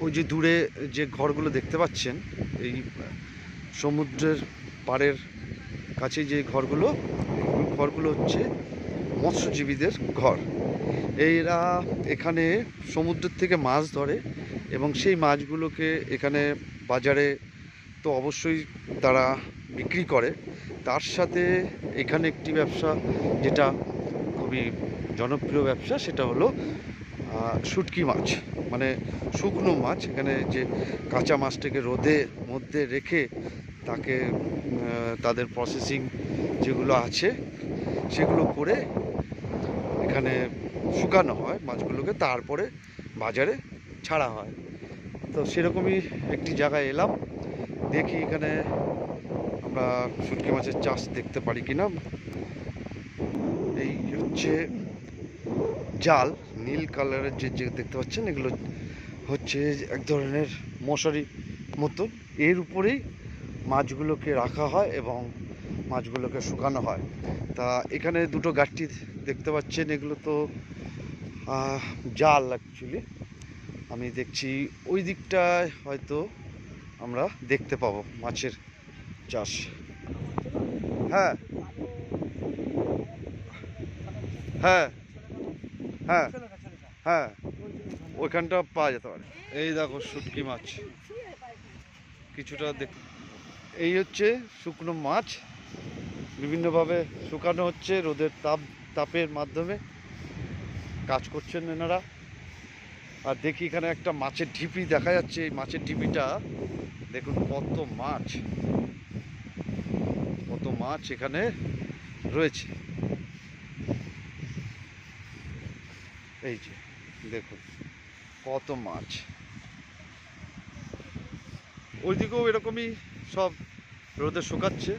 ওই যে দূরে যে ঘরগুলো দেখতে পাচ্ছেন, এই সমুদ্রের পাড়ের কাছে যে ঘরগুলো ঘরগুলো হচ্ছে মৎস্যজীবীদের ঘর। এরা এখানে সমুদ্রের থেকে মাছ ধরে এবং সেই মাছগুলোকে এখানে বাজারে তো অবশ্যই তারা বিক্রি করে। তার সাথে এখানে একটি ব্যবসা যেটা খুবই জনপ্রিয় ব্যবসা, সেটা হলো শুটকি মাছ মানে শুকনো মাছ, এখানে যে কাঁচা মাছটাকে রোদে মধ্যে রেখে তাকে তাদের প্রসেসিং যেগুলো আছে, সেগুলো করে এখানে শুকানো হয় মাছগুলোকে, তারপরে বাজারে ছাড়া হয়। তো সেরকমই একটি জায়গায় এলাম, দেখি এখানে আমরা শুটকি মাছের চাষ দেখতে পারি কিনা। এই হচ্ছে জাল, নীল কালারের যে যে দেখতে পাচ্ছেন, এগুলো হচ্ছে এক ধরনের মশারি মতন এর উপরেই মাছগুলোকে রাখা হয় এবং মাছগুলোকে শুকানো হয়। তা এখানে দুটো গাঠটি দেখতে পাচ্ছেন, এগুলো তো জাল অ্যাকচুয়ালি আমি দেখছি ওই দিকটায় হয়তো আমরা দেখতে পাবো মাছের চাষ। হ্যাঁ। হ্যাঁ। হ্যাঁ। হ্যাঁ। ওইখানটা পাওয়া যেতে পারে। এই দেখো শুটকি মাছ। কিছুটা দেখ এই হচ্ছে শুকনো মাছ। বিভিন্নভাবে শুকানো হচ্ছে রোদের তাপ তাপের মাধ্যমে। কাজ করছেন এনারা। আর দেখি এখানে একটা মাছের ঢিপি দেখা যাচ্ছে। এই মাছের ঢিপিটা দেখুন কত মাছ। কত মাছ এখানে রয়েছে। এই যে দেখুন কত মাছ। ওইদিকেও এরকমই সব রোদে শুকাচ্ছে।